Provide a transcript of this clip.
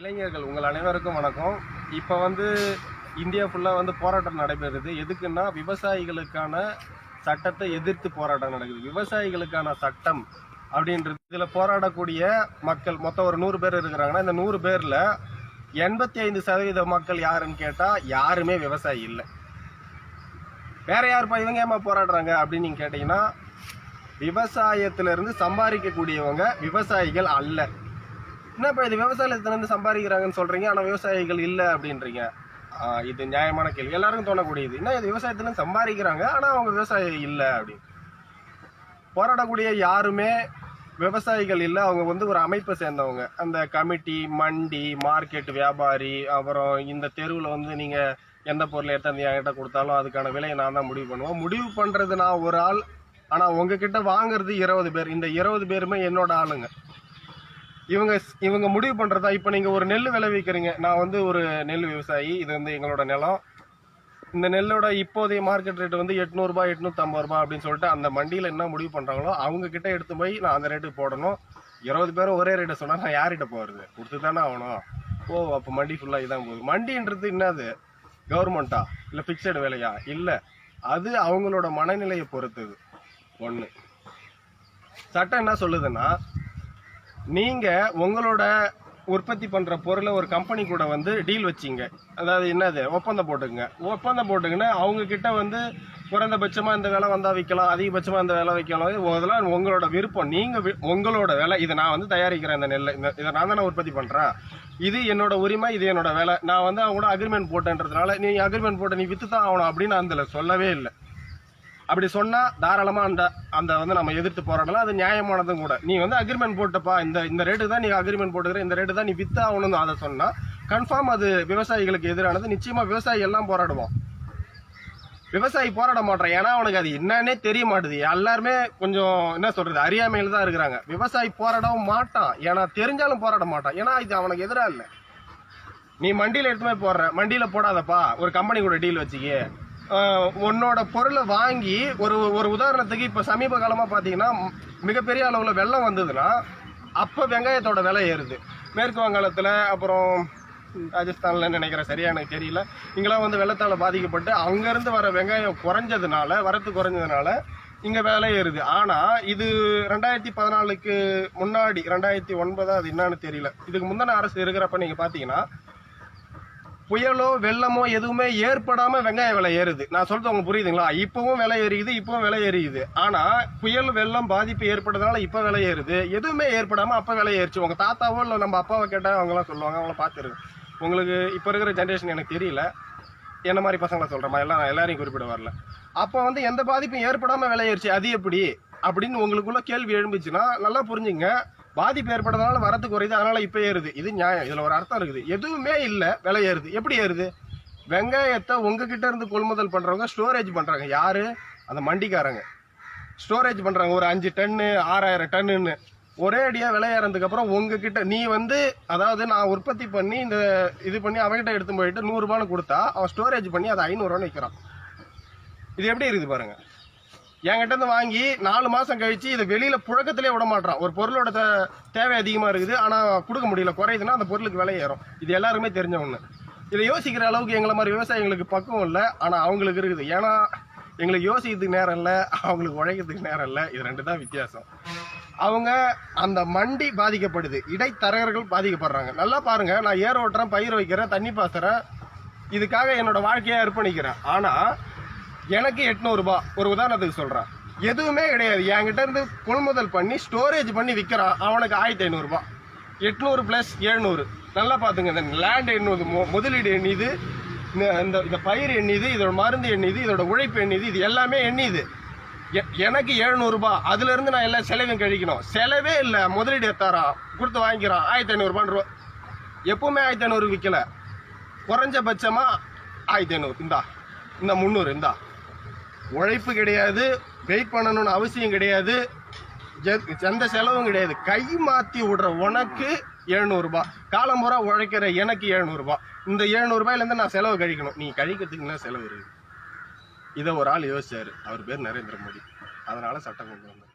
இளைஞர்கள் உங்கள் அனைவருக்கும் வணக்கம். இப்போ வந்து இந்தியா ஃபுல்லாக வந்து போராட்டம் நடைபெறுது. எதுக்குன்னா விவசாயிகளுக்கான சட்டத்தை எதிர்த்து போராட்டம் நடக்குது. விவசாயிகளுக்கான சட்டம் அப்படின்றது இதில் போராடக்கூடிய மக்கள் மொத்தம் ஒரு நூறு பேர் இருக்கிறாங்கன்னா இந்த நூறு பேரில் எண்பத்தி ஐந்து சதவீத மக்கள் யாருன்னு கேட்டால் யாருமே விவசாயி இல்லை. வேற யாருப்பா இவங்க ஏமா போராடுறாங்க அப்படின்னு நீங்கள் கேட்டிங்கன்னா விவசாயத்திலிருந்து சம்பாதிக்கக்கூடியவங்க விவசாயிகள் அல்ல. என்னப்பா இது விவசாயத்திலேருந்து சம்பாதிக்கிறாங்கன்னு சொல்கிறீங்க ஆனால் விவசாயிகள் இல்லை அப்படின்றீங்க. இது நியாயமான கேள்வி. எல்லாருக்கும் தோணக்கூடியது. என்ன இது விவசாயத்துலேருந்து சம்பாதிக்கிறாங்க? ஆனால் அவங்க விவசாயி இல்லை அப்படின்னு. போராடக்கூடிய யாருமே விவசாயிகள் இல்லை. அவங்க வந்து ஒரு அமைப்பை சேர்ந்தவங்க. அந்த கமிட்டி மண்டி மார்க்கெட் வியாபாரி அப்புறம் இந்த தெருவில் வந்து நீங்கள் எந்த பொருளை எடுத்து என்கிட்ட கொடுத்தாலும் அதுக்கான விலையை நான் தான் முடிவு பண்ணுவேன். முடிவு பண்ணுறது நான் ஒரு ஆள். ஆனால் உங்ககிட்ட வாங்குறது இருபது பேர். இந்த இருபது பேருமே என்னோட ஆளுங்க. இவங்க இவங்க முடிவு பண்ணுறதா இப்போ நீங்கள் ஒரு நெல் விளைவிக்கிறீங்க நான் வந்து ஒரு நெல் விவசாயி. இது வந்து எங்களோட நிலம். இந்த நெல்லோட இப்போதைய மார்க்கெட் ரேட் வந்து எட்நூறுபா எட்நூற்றம்பது ரூபா அப்படின்னு சொல்லிட்டு அந்த மண்டியில் என்ன முடிவு பண்ணுறாங்களோ அவங்க கிட்ட எடுத்து போய் நான் அந்த ரேட்டுக்கு போடணும். இருபது பேரும் ஒரே ரேட்டை சொன்னால் நான் யார்கிட்ட போகிறது கொடுத்து தானே ஆகணும். ஓ அப்போ மண்டி ஃபுல்லாக இதான் போகுது. மண்டின்றது என்னது? கவர்மெண்ட்டா இல்லை ஃபிக்ஸடு விலையா? இல்லை. அது அவங்களோட மனநிலையை பொறுத்தது. ஒன்று சட்டம் என்ன சொல்லுதுன்னா நீங்கள் உங்களோட உற்பத்தி பண்ணுற பொருளை ஒரு கம்பெனி கூட வந்து டீல் வச்சிங்க. அதாவது என்னது? ஒப்பந்தம் போட்டுக்குங்க. ஒப்பந்தம் போட்டுக்கின்னு அவங்கக்கிட்ட வந்து குறைந்தபட்சமாக இந்த விலை வந்தால் விற்கலாம் அதிகபட்சமாக இந்த விலை வைக்கலாம். அதெல்லாம் உங்களோட விருப்பம். நீங்கள் உங்களோட விலை. இதை நான் வந்து தயாரிக்கிறேன் இந்த நெல்லை. இந்த இதை நான் தானே உற்பத்தி பண்ணுறேன் இது என்னோட உரிமை இது என்னோட வேலை. நான் வந்து அவங்க கூட அக்ரிமெண்ட் போட்டேன்றதுனால நீ அக்ரிமெண்ட் போட்ட நீ விற்று தான் ஆகணும் அப்படின்னு அதில் சொல்லவே இல்லை. அப்படி சொன்னால் தாராளமாக அந்த அந்த வந்து நம்ம எதிர்த்து போராடலாம். அது நியாயமானதும் கூட. நீ வந்து அக்ரிமெண்ட் போட்டப்பா. இந்த இந்த ரேட்டு தான் நீ அக்ரிமெண்ட் போட்டுக்கிற. இந்த ரேட்டு தான் நீ வித்து ஆகணும்னு அதை சொன்னால் கன்ஃபார்ம் அது விவசாயிகளுக்கு எதிரானது. நிச்சயமாக விவசாயி எல்லாம் போராடுவோம் விவசாயி போராட மாட்டான். ஏன்னா அவனுக்கு அது என்னன்னே தெரிய மாட்டுது. எல்லாருமே கொஞ்சம் என்ன சொல்றது அறியாமையில் தான் இருக்கிறாங்க. விவசாயி போராடவும் மாட்டான். ஏன்னா தெரிஞ்சாலும் போராட மாட்டான். ஏன்னா இது அவனுக்கு எதிராக இல்லை. நீ மண்டியில் எடுத்து போய் போடுற. மண்டியில் போடாதப்பா. ஒரு கம்பெனி கூட டீல் வச்சுக்கி. உன்னோட பொருளை வாங்கி ஒரு ஒரு உதாரணத்துக்கு இப்போ சமீப காலமாக பார்த்தீங்கன்னா மிகப்பெரிய அளவில் வெள்ளம் வந்ததுன்னா அப்போ வெங்காயத்தோட விலை ஏறுது. மேற்கு வங்காளத்தில் அப்புறம் ராஜஸ்தானில் நினைக்கிறேன் சரியா எனக்கு தெரியல. இங்கெல்லாம் வந்து வெள்ளத்தால் பாதிக்கப்பட்டு அங்கேருந்து வர வெங்காயம் குறைஞ்சதுனால வரத்து குறைஞ்சதுனால இங்கே விலை ஏறுது. ஆனால் இது ரெண்டாயிரத்தி பதினாலுக்கு முன்னாடி ரெண்டாயிரத்தி ஒன்பதா அது என்னன்னு தெரியல. இதுக்கு முந்தின அரசு இருக்கிறப்ப நீங்கள் பார்த்தீங்கன்னா புயலோ வெள்ளமோ எதுவுமே ஏற்படாமல் வெங்காய விலை ஏறுது. நான் சொல்றது உங்களுக்கு புரியுதுங்களா? இப்பவும் விலை ஏறியுது இப்பவும் விலை ஏறியுது ஆனா புயல் வெள்ளம் பாதிப்பு ஏற்பட்டதுனால இப்போ விலை ஏறுது. எதுவுமே ஏற்படாம அப்போ விலை ஏறிச்சு. உங்க தாத்தாவோ இல்லை நம்ம அப்பாவை கேட்டால் அவங்களாம் சொல்லுவாங்க அவங்கள பார்த்துருக்கு உங்களுக்கு இப்போ இருக்கிற ஜென்ரேஷன் எனக்கு தெரியல. என்ன மாதிரி பசங்களை சொல்றேன் எல்லாம் நான் எல்லாரையும் குறிப்பிட வரல அப்போ வந்து எந்த பாதிப்பும் ஏற்படாமல் விலை ஏறிச்சு. அது எப்படி? அப்படின்னு உங்களுக்குள்ள கேள்வி எழும்புச்சுன்னா நல்லா புரிஞ்சுங்க. பாதிப்பு ஏற்பட்டதுனால வரத்து குறையுது அதனால இப்போ ஏறுது. இது நியாயம். இதில் ஒரு அர்த்தம் இருக்குது. எதுவுமே இல்லை விலை ஏறுது. எப்படி ஏறுது? வெங்காயத்தை உங்ககிட்ட இருந்து கொள்முதல் பண்ணுறவங்க ஸ்டோரேஜ் பண்ணுறாங்க யார்? அந்த மண்டிக்காரங்க. ஸ்டோரேஜ் பண்ணுறாங்க ஒரு அஞ்சு டன்னு ஆறாயிரம் டன்னுன்னு ஒரே அடியாக விளையாடுறதுக்கப்புறம் உங்ககிட்ட நீ வந்து அதாவது நான் உற்பத்தி பண்ணி இந்த இது பண்ணி அவன்கிட்ட எடுத்து போயிட்டு நூறுரூபான்னு கொடுத்தா அவன் ஸ்டோரேஜ் பண்ணி அதை ஐநூறுரூவான்னு விற்கிறான் இது எப்படி இருக்குது பாருங்கள் என்கிட்ட இருந்து வாங்கி நாலு மாசம் கழிச்சு இதை வெளியில புழக்கத்திலே விட மாட்டான் ஒரு பொருளோட தேவை அதிகமா இருக்குது. ஆனா கொடுக்க முடியல. குறையுதுன்னா அந்த பொருளுக்கு விலை ஏறும். இது எல்லாருமே தெரிஞ்ச ஒண்ணு. இதை யோசிக்கிற அளவுக்கு எங்களை மாதிரி விவசாயிகளுக்கு பக்குவம் இல்லை. ஆனா அவங்களுக்கு இருக்குது. ஏன்னா எங்களுக்கு யோசிக்கிறதுக்கு நேரம் இல்லை. அவங்களுக்கு உழைக்கிறதுக்கு நேரம் இல்லை. இது ரெண்டு தான் வித்தியாசம். அவங்க அந்த மண்டி பாதிக்கப்படுது. இடைத்தரகர்கள் பாதிக்கப்படுறாங்க. நல்லா பாருங்க. நான் ஏர் ஓட்டுறேன் பயிர் வைக்கிறேன் தண்ணி பாசுறேன் இதுக்காக என்னோட வாழ்க்கையை அர்ப்பணிக்கிறேன். ஆனால் எனக்கு எட்நூறுபா. ஒரு உதாரணத்துக்கு சொல்கிறேன் எதுவுமே கிடையாது. என்கிட்ட இருந்து கொள்முதல் பண்ணி ஸ்டோரேஜ் பண்ணி விற்கிறான் அவனுக்கு ஆயிரத்தி ஐநூறுரூபா எட்நூறு ப்ளஸ் எழுநூறு. நல்லா பார்த்துங்க. இந்த லேண்ட் எண்ணுது மு- முதலீடு எண்ணிது இந்த இந்த இந்த பயிர் எண்ணிது இதோட மருந்து எண்ணிது இதோட உழைப்பு எண்ணிது இது எல்லாமே எண்ணிது எ- எனக்கு எழுநூறுபா. அதுலேருந்து நான் எல்லா செலவையும் கழிக்கணும். செலவே இல்லை. முதலீடு எத்தாரான் கொடுத்து வாங்கிக்கிறான். ஆயிரத்தி ஐநூறுபான் ரூபா எப்பவுமே ஆயிரத்தி ஐநூறு விற்கல குறைஞ்சபட்சமாக ஆயிரத்தி ஐநூறு. இந்தா. இந்த முந்நூறு. இந்தா. உழைப்பு கிடையாது வெயிட் பண்ணணும்னு அவசியம் கிடையாது எந்த செலவும் கிடையாது. கை மாற்றி விடுற உனக்கு எழுநூறுபா. காலம்புறா உழைக்கிற எனக்கு எழுநூறுபா. இந்த எழுநூறுபாயிலேருந்து நான் செலவு கழிக்கணும். நீ கழிக்கிறதுக்கு என்ன செலவு இருக்குது இதை ஒரு ஆள் யோசிச்சார். அவர் பேர் நரேந்திர மோடி. அதனால் சட்டம் கொண்டு வந்தார்.